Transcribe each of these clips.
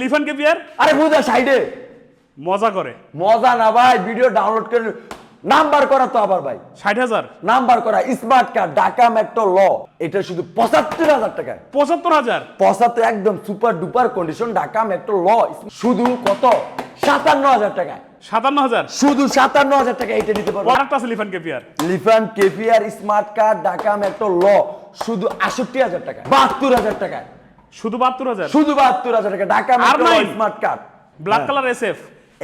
লিফান KPR আরে বুঝা সাইডে। মজা করে। মজা না ভাই ভিডিও ডাউনলোড করে নাম্বার করা তো আবার ভাই। ষাট হাজার? নাম্বার করা স্মার্ট কার্ড ঢাকা মেট্রো ল এটা শুধু পঁচাত্তর হাজার টাকায় পঁচাত্তর হাজার? পঁচাত্তর একদম super duper condition Dhaka metro ল শুধু কত? সাতান্ন হাজার টাকায় সাতান্ন হাজার? শুধু সাতান্ন হাজার টাকা এটা দিতে পারব। আরেকটা আছে Lifan KPR. Lifan KPR smart card Dhaka metro ল শুধু আষট্টি হাজার টাকা। বাহাত্তর হাজার টাকা। শুধু বাহাত্তর হাজার? শুধু বাহাত্তর হাজার টাকা Dhaka metro? Smart card black colour S F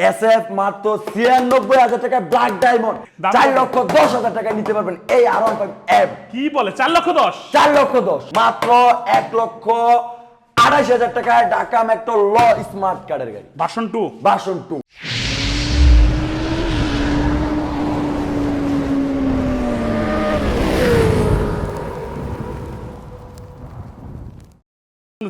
S F মাত্র ছিয়ানব্বই হাজার টাকা ব্ল্যাক ডায়মন্ড চার লক্ষ দশ হাজার টাকা নিতে পারবেন এই আর এফ কি বলে? চার লক্ষ দশ? চার লক্ষ দশ। মাত্র এক লক্ষ আড়াইশ হাজার টাকায় ঢাকা মেট্রো ল স্মার্ট কার্ডের গাড়ি। বাসন টু বাসন টু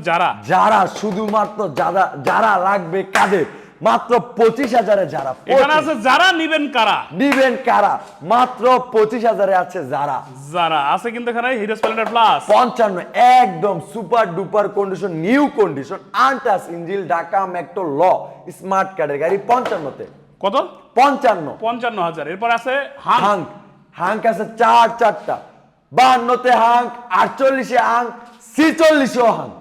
যারা? যারা শুধুমাত্র যারা যারা লাগবে কাদের? মাত্র পঁচিশ হাজারে যারা এখানে আছে যারা নিবেন কারা? নিবেন কারা? মাত্র পঁচিশ হাজারে আছে যারা। যারা আছে কিন্তু এখানে হিরো স্প্লেন্ডার প্লাস পঞ্চান্ন একদম super duper condition new condition আনটাস ইঞ্জিল ঢাকা মেট্রো ল স্মার্ট কার্ডের গাড়ি পঞ্চান্নতে। কত? পঞ্চান্ন। পঞ্চান্ন হাজার। এরপর আছে হাং হাঙ্ক। হাঙ্ক আছে চার চারটা। বাহান্নতে হাঙ্ক আটচল্লিশে হাঙ্ক ছিচল্লিশেও হাঙ্ক।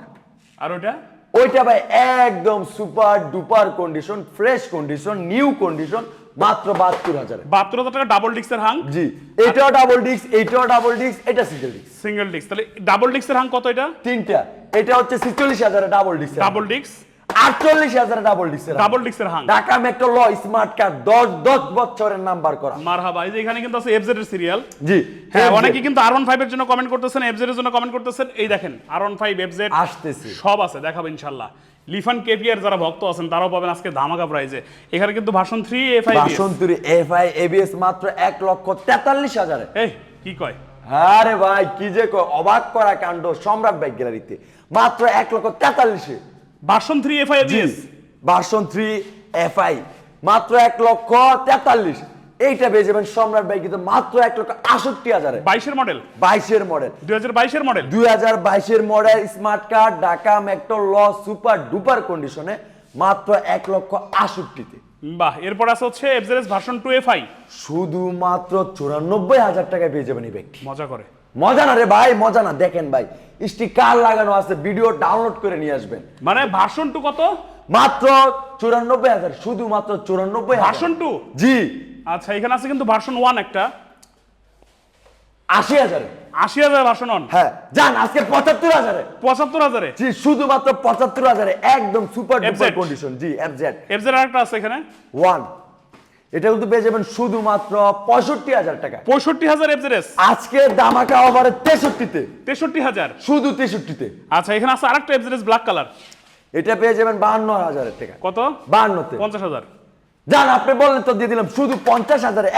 আর ওটা? ওইটা ভাই একদম super duper condition fresh condition new condition মাত্র বাহাত্তর হাজার। বাহাত্তর হাজার টাকা ডাবল ডিক্সের হাং জি এটাও ডাবল ডিস্ক এটাও ডাবল ডিস্ক এটা সিঙ্গেল ডিস্ক সিঙ্গেল ডিক্স তাহলে ডাবল ডিক্সের হাং কত এটা? তিনটা। এটা হচ্ছে ছিচল্লিশ হাজার ডাবল ডিস্ক ডাবল ডিক্স আটচল্লিশ হাজারে ডাবল ডাবল ডিক্সের হাং ঢাকা মেট্রো ল স্মার্ট কার্ড দশ দশ বছরের নাম্বার করা। মারহাবা এই যে এখানে কিন্তু আছে এফজেড এর সিরিয়াল জি হ্যাঁ অনেকে কিন্তু আর ওয়ান ফাইভ এর জন্য কমেন্ট করতেছেন এফজেড এর জন্য কমেন্ট করতেছেন। এই দেখেন আর ওয়ান ফাইভ এফজেড আসতেছে। সব আছে দেখাবো ইনশাল্লাহ লিফান যারা ভক্ত আছেন তারাও পাবেন আজকে ধামাকা প্রাইজে এখানে কিন্তু ভাষণ থ্রি এফ আই বাসন্তুরি এফ আই এবিএস মাত্র এক লক্ষ তেতাল্লিশ হাজারে। এই কি কয়? আরে ভাই কি যে কয়, অবাক করা কাণ্ড সম্রাট বাইক গ্যালারিতে। মাত্র এক লক্ষ তেতাল্লিশে। Version three F I version three F I মাত্র এক লক্ষ তেতাল্লিশ। এইটা পেয়ে যাবেন সম্রাট বাইক কিন্তু মাত্র এক লক্ষ আষট্টি হাজারে। বাইশের মডেল বাইশের মডেল দুই হাজার বাইশের মডেল দুই হাজার বাইশের model smart card Dhaka metro ল সুপার ডুপার কন্ডিশনে মাত্র এক লক্ষ আষট্টিতে। বাহ এরপর আছে হচ্ছে FZ version two F I শুধুমাত্র চুরানব্বই হাজার টাকায় পেয়ে যাবেন এই ব্যক্তি। মজা করে। মজা না রে ভাই মজা না। দেখেন ভাই স্টিকার লাগানো আছে? ভিডিও ডাউনলোড করে নিয়ে আসবেন। মানে ভার্সন টু কত? মাত্র চুরানব্বই হাজার শুধুমাত্র চুরানব্বই ভার্সন টু জি। আচ্ছা এখানে আছে কিন্তু ভার্সন ওয়ান একটা। আশি হাজারে। আশি হাজার ভাষণ ওয়ান হ্যাঁ যান আজকে পঁচাত্তর হাজারে। পঁচাত্তর হাজারে? জি শুধুমাত্র পঁচাত্তর হাজারে। একদম সুপার ডুপার কন্ডিশন জি এফজেড এফজেড আরেকটা আছে এখানে? ওয়ান এটা কিন্তু পেয়ে যাবেন শুধুমাত্র পঁয়ষট্টি হাজার টাকা। পঁয়ষট্টি হাজার এফজেড এস আজকে দামাকা ওভারে তেষট্টিতে। তেষট্টি হাজার। শুধু তেষট্টিতে। আচ্ছা এখানে আছে আরেকটা এফজেড এস ব্ল্যাক কালার এটা পেয়ে যাবেন বাহান্ন হাজারের টাকা। কত? বাহান্নতে। পঞ্চাশ হাজার। জান আপনি বললেন তো দিয়ে দিলাম শুধু পঞ্চাশ হাজারে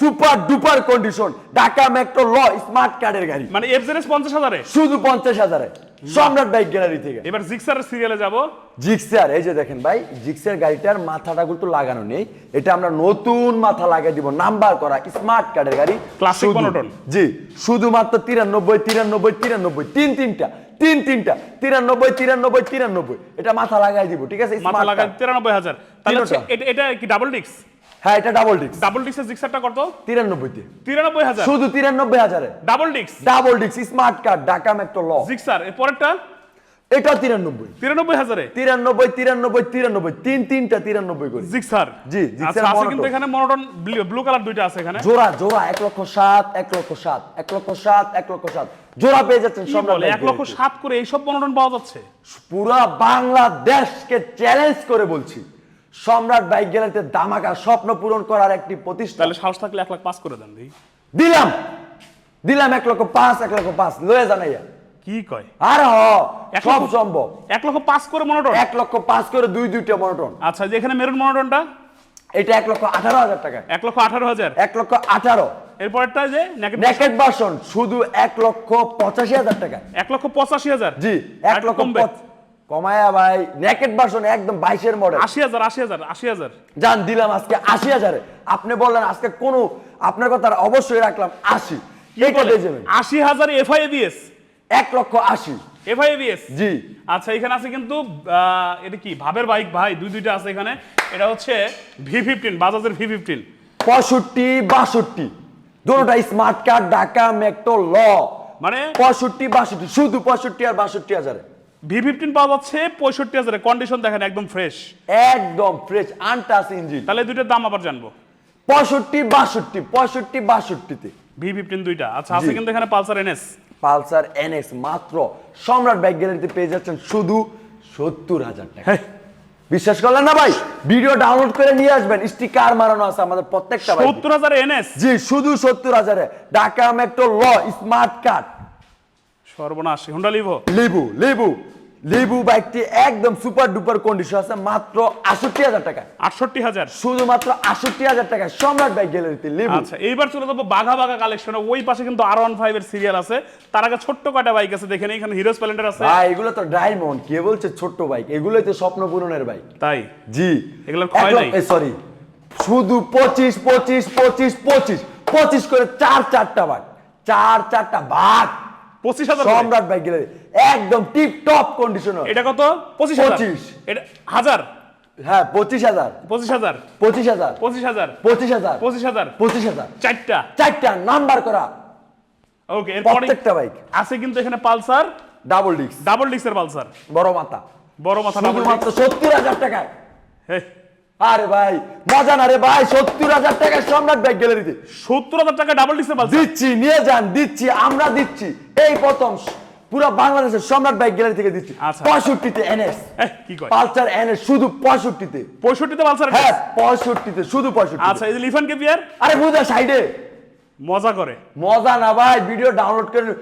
super duper condition Dhaka metro ল স্মার্ট কার্ডের গাড়ি। মানে এফজেড এস পঞ্চাশ হাজারে? শুধু পঞ্চাশ হাজারে। সম্রাট বাইক গ্যালারি থেকে। এবার জিক্সার সিরিয়ালে যাব। জিক্সার এই যে দেখেন ভাই জিক্সার গাড়িটার মাথাটা কিন্তু লাগানো নেই। এটা আমরা নতুন মাথা লাগিয়ে দিব নাম্বার করা স্মার্ট কার্ডের গাড়ি। Classic শুধু- জি শুধুমাত্র তিরানব্বই তিরানব্বই তিরানব্বই তিন তিনটা তিন তিনটা তিরানব্বই তিরানব্বই তিরানব্বই। এটা মাথা লাগাই দিব ঠিক আছে? মাথা card। তিরানব্বই হাজার। তাহলে এটা- কি ডাবল ডিক্স হ্যাঁ এটা ডাবল ডাবল ডিক্সের জিক্সারটা কত? তিরানব্বইতে তিরানব্বই হাজার শুধু ডাবল ডিক্স double smart card Dhaka metro ল জিক্সার এর পরেরটা? এটা তিরানব্বই। তিরানব্বই হাজারে তিরানব্বই তিরানব্বই তিরানব্বই তিন তিনটা তিরানব্বই করে। জিক্সার জি, জিক্সার আচ্ছা আছে কিন্তু এখানে মনোটন ব্লু কালার দুইটা আছে এখানে। জোড়া জোড়া এক লক্ষ সাত এক লক্ষ সাত এক লক্ষ সাত এক লক্ষ সাত। জোড়া পেয়ে যাচ্ছেন সম্রাট বলে এক লক্ষ গ্যালারিতে। সাত করে এইসব মনোটন পাওয়া যাচ্ছে? পুরা বাংলাদেশকে চ্যালেঞ্জ করে বলছি। সম্রাট বাইক গ্যালারিতে দামাকা স্বপ্ন পূরণ করার একটি প্রতিষ্ঠান তাহলে সাহস থাকলে এক লাখ পাস করে দেন দিলাম! দিলাম এক লক্ষ পাঁচ এক লক্ষ পাঁচ। লয়ে জানাইয়া কি কয়? আর হ সব সম্ভব। এক লক্ষ পাস করে মনোটন? এক লক্ষ পাঁচ করে দুই দুইটা মনোটন। আচ্ছা যে এখানে মেরুন মনোটনটা? এটা এক লক্ষ আঠারো হাজার টাকা। এক লক্ষ আঠারো হাজার? এক লক্ষ আঠারো। এরপরেরটা যে নেকেট ভার্সন শুধু এক লক্ষ পঁচাশি হাজার টাকা। এক লক্ষ পঁচাশি হাজার? জি এক লক্ষ? পঁচ- কমায়া ভাই নেকেট ভার্সন একদম বাইশের মডেল আশি হাজার আশি হাজার আশি হাজার। জান দিলাম আজকে আশি হাজারে। আপনি বললেন আজকে কোন আপনার কথা অবশ্যই রাখলাম আশি। এইটা দিয়ে যাবেন আশি হাজার এফআই এবিএস। এক লক্ষ আশি। FI ABS? জি। আচ্ছা এখানে আছে কিন্তু এটা কি ভাবের বাইক ভাই দুই দুইটা আছে এখানে। এটা হচ্ছে ভি ফিফটিন বাজাজের ভি ফিফটিন পঁয়ষট্টি বাষট্টি। দুটোটা স্মার্ট কার্ড ঢাকা মেট্রো ল মানে পঁয়ষট্টি বাষট্টি শুধু পঁয়ষট্টি আর বাষট্টি হাজারে। ভি ফিফটিন পাওয়া যাচ্ছে পঁয়ষট্টি হাজারে। কন্ডিশন দেখেন একদম ফ্রেশ একদম ফ্রেশ আনটাস ইঞ্জিন তাহলে দুইটার দাম আবার জানব। পঁয়ষট্টি বাষট্টি পঁয়ষট্টি বাষট্টিতে। ভি ফিফটিন দুইটা। আচ্ছা আছে। কিন্তু এখানে পালসার এনএস পালসার এনএক্স মাত্র সম্রাট বাইক গ্যালারিতে পেয়ে যাচ্ছেন শুধু সত্তর হাজার টাকা। বিশ্বাস করলেন না ভাই? ভিডিও ডাউনলোড করে নিয়ে আসবেন। স্টিকার মারানো আছে আমাদের প্রত্যেকটা সত্তর হাজার এনএস জি শুধু সত্তর হাজারে। ঢাকা মেট্রো ল স্মার্ট কার্ড। সর্বনাশ হুন্ডা লিভো লেবু লেবু লেবু বাইকটি একদম সুপার ডুপার কন্ডিশন আছে মাত্র আষট্টি হাজার টাকা আটষট্টি হাজার? শুধুমাত্র আষট্টি হাজার টাকা সম্রাট বাইক গ্যালারিতে লেবু। আচ্ছা এইবার চলে যাব বাঘা বাঘা কালেকশনে ওই পাশে কিন্তু আর ওয়ান ফাইভ এর সিরিয়াল আছে। তার আগে ছোট্ট কয়টা বাইক আছে দেখেন এখানে হিরো স্প্লেন্ডার আছে। ভাই এগুলো তো ডায়মন্ড কে বলছে ছোট্ট বাইক এগুলোই তো স্বপ্ন পূরণের বাইক তাই? জি। এগুলো ক্ষয় নাই? সরি শুধু পঁচিশ পঁচিশ পঁচিশ পঁচিশ পঁচিশ করে চার চারটা ভাগ চার চারটা ভাগ পঁচিশ হাজার সম্রাট বাইক গ্যালারি একদম টিপ টপ কন্ডিশন এটা কত? পঁচিশ 25 এটা হাজার? হ্যাঁ পঁচিশ হাজার। পঁচিশ হাজার। পঁচিশ হাজার। পঁচিশ হাজার। পঁচিশ হাজার। পঁচিশ হাজার। পঁচিশ হাজার। চারটা। চারটা নাম্বার করা। ওকে প্রত্যেকটা বাইক আছে কিন্তু এখানে পালসার। ডাবল ডিস্ক ডাবল ডিক্সের পালসার। বড় মাথা। বড় মাথা ডাবল শুধুমাত্র সত্তর হাজার টাকায়। ডিক্স আরে ভাই মজা না রে ভাই সত্তর হাজার টাকায় সম্রাট বাইক গ্যালারিতে সত্তর হাজার টাকা ডাবল দিচ্ছি নিয়ে যান দিচ্ছি আমরা দিচ্ছি। এই প্রথম পুরো বাংলাদেশের সম্রাট বাইক গ্যালারি থেকে দিচ্ছি। আচ্ছা। পঁয়ষট্টিতে এনএস। কি পালসার এনএস শুধু পঁয়ষট্টিতে। পঁয়ষট্টিতে পালসার হ্যাঁ পঁয়ষট্টিতে শুধু পঁয়ষট্টি আচ্ছা এই যে লিফান কেপিয়ার আরে বুঝা সাইডে। মজা করে। মজা না ভাই ভিডিও ডাউনলোড করে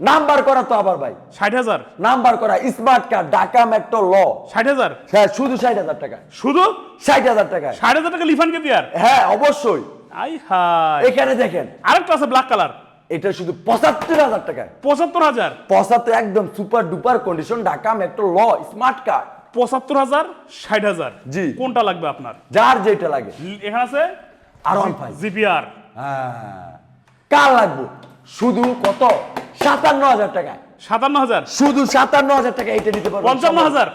নাম্বার করা তো আবার ভাই। ষাট হাজার। নাম্বার করা স্মার্ট কার্ড ঢাকা মেট্রো ল ষাট হাজার? হ্যাঁ শুধু ষাট হাজার টাকা। শুধু? ষাট হাজার টাকায় ষাট হাজার টাকা লিফান কেপিয়ার হ্যাঁ অবশ্যই। আই হাই এখানে দেখেন। আরেকটা আছে ব্ল্যাক কালার এটা শুধু পঁচাত্তর হাজার টাকায় পঁচাত্তর হাজার? পঁচাত্তর একদম super duper condition Dhaka metro ল স্মার্ট কার্ড পঁচাত্তর হাজার ষাট হাজার। জি। কোনটা লাগবে আপনার? যার যেটা লাগে। এখানে আছে? আর ওয়ান ফাইভ জিপিআর হ্যাঁ। কার লাগবে? শুধু কত? সাতান্ন হাজার টাকায়। সাতান্ন হাজার? শুধু সাতান্ন হাজার টাকা এটা দিতে পারবেন। পঞ্চান্ন হাজার?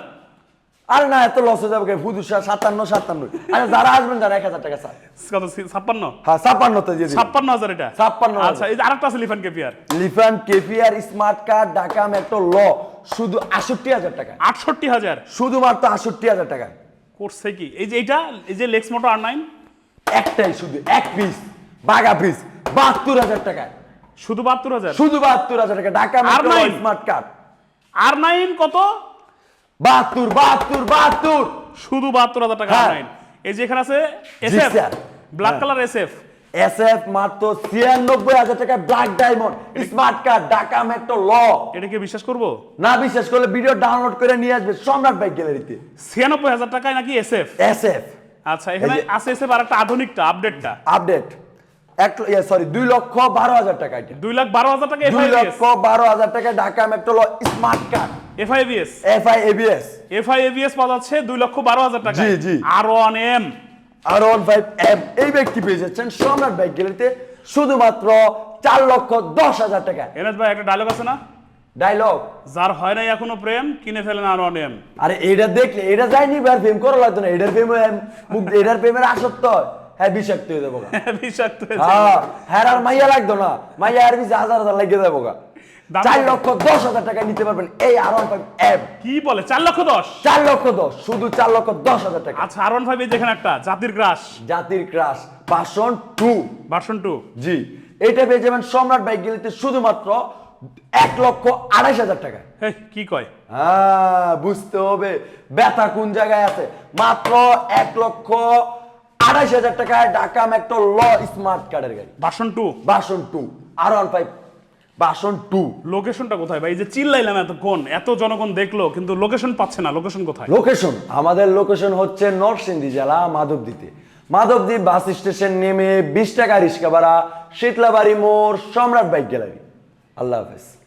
আরে না এত লস হয়ে যাবে সা- সাতান্ন সাতান্ন। আচ্ছা যারা আসবেন যারা এক হাজার টাকা স্যার। কত ছাপ্পান্ন? হ্যাঁ ছাপ্পান্ন তো ছাপ্পান্ন হাজার এটা? ছাপ্পান্ন আচ্ছা এই যে আরেকটা আছে Lifan KPR Lifan KPR smart card Dhaka metro ল। শুধু আষট্টি হাজার টাকা। আটষট্টি হাজার? শুধুমাত্র আষট্টি হাজার টাকা। করছে কি? এই যে এইটা এই যে লেক্স মোটর আর নাইন একটাই শুধু এক পিস বাগা পিস বাহাত্তর হাজার টাকায়। শুধু বাহাত্তর হাজার? শুধু বাহাত্তর হাজার টাকা। ঢাকা। স্মার্ট কার্ড আর নাইন কত? বাহাত্তর বাহাত্তর বাহাত্তর। শুধু বাহাত্তর হাজার টাকা আর হ্যাঁ। নাইন। এই যে এখানে আছে এসএফ ব্ল্যাক হ্যাঁ। কালার এসএফ এস এফ মাত্র ছিয়ানব্বই হাজার টাকায় black diamond. Smart card Dhaka metro ল এটাকে বিশ্বাস করব? না বিশ্বাস করলে ভিডিও ডাউনলোড করে নিয়ে আসবে সম্রাট বাইক গ্যালারিতে। ছিয়ানব্বই হাজার টাকায় নাকি এসএফ এস এফ। আচ্ছা এখানে আছে এসএফ আর একটা আধুনিকটা আপডেটটা আপডেট এক সরি দুই লক্ষ বারো হাজার টাকা এটা। দুই লাখ বারো হাজার টাকা দুই এফআইএবিএস লক্ষ বারো হাজার টাকা Dhaka metro law smart card. FI ABS F I ABS FI ABS পাওয়া যাচ্ছে দুই লক্ষ বারো হাজার টাকা জি, জি। R one M R one five M এই ব্যক্তি পেয়ে যাচ্ছেন সম্রাট বাইক গ্যালারিতে শুধুমাত্র চার লক্ষ দশ হাজার টাকা ভাই একটা ডায়লগ আছে না? ডায়লগ যার হয় নাই এখনও প্রেম কিনে ফেলেন আর ওয়ান এম আরে এটা দেখলে এটা যায়নি আর প্রেম করা লাগতো না। এটার প্রেমে এটার প্রেমের আসক্ত হয়। হ্যাঁ বিষাক্ত হয়ে যাব বিষাক্ত হয়েছে। হ্যাঁ হ্যাঁ আর মাইয়া লাগতো না। মাইয়া আর বেশি হাজার হাজার লাগিয়ে যাব গা। চার লক্ষ দশ হাজার টাকা নিতে পারবেন এই আর ওয়ান ফাইভ এম কি বলে চার লক্ষ দশ? চার লক্ষ দশ শুধু চার লক্ষ দশ হাজার টাকা। আচ্ছা আর ওয়ান ফাইভ যেখানে একটা জাতির ক্রাশ। জাতির crush passion two version two জি এটা পেয়ে যাবেন সম্রাট বাইক গেলিতে শুধুমাত্র এক লক্ষ আড়াইশ হাজার টাকা কি কয়? হ্যাঁ বুঝতে হবে। ব্যথা কোন জায়গায় আছে? মাত্র এক লক্ষ আড়াইশ হাজার টাকায় ঢাকা মেট্রো ল স্মার্ট কার্ডের গাড়ি। Version two. Version two. R one five version two. লোকেশনটা কোথায়? ভাই এই যে চিল্লাইলাম এতক্ষণ এত জনগণ দেখল কিন্তু লোকেশন পাচ্ছে না। লোকেশন কোথায়? লোকেশন আমাদের লোকেশন হচ্ছে নরসিংদী জেলা মাধবদীতে। মাধবদী বাস স্টেশন নেমে বিশ টাকা রিক্সা ভাড়া শীতলাবাড়ি মোড় সম্রাট বাইক গ্যালারি। আল্লাহ হাফেজ।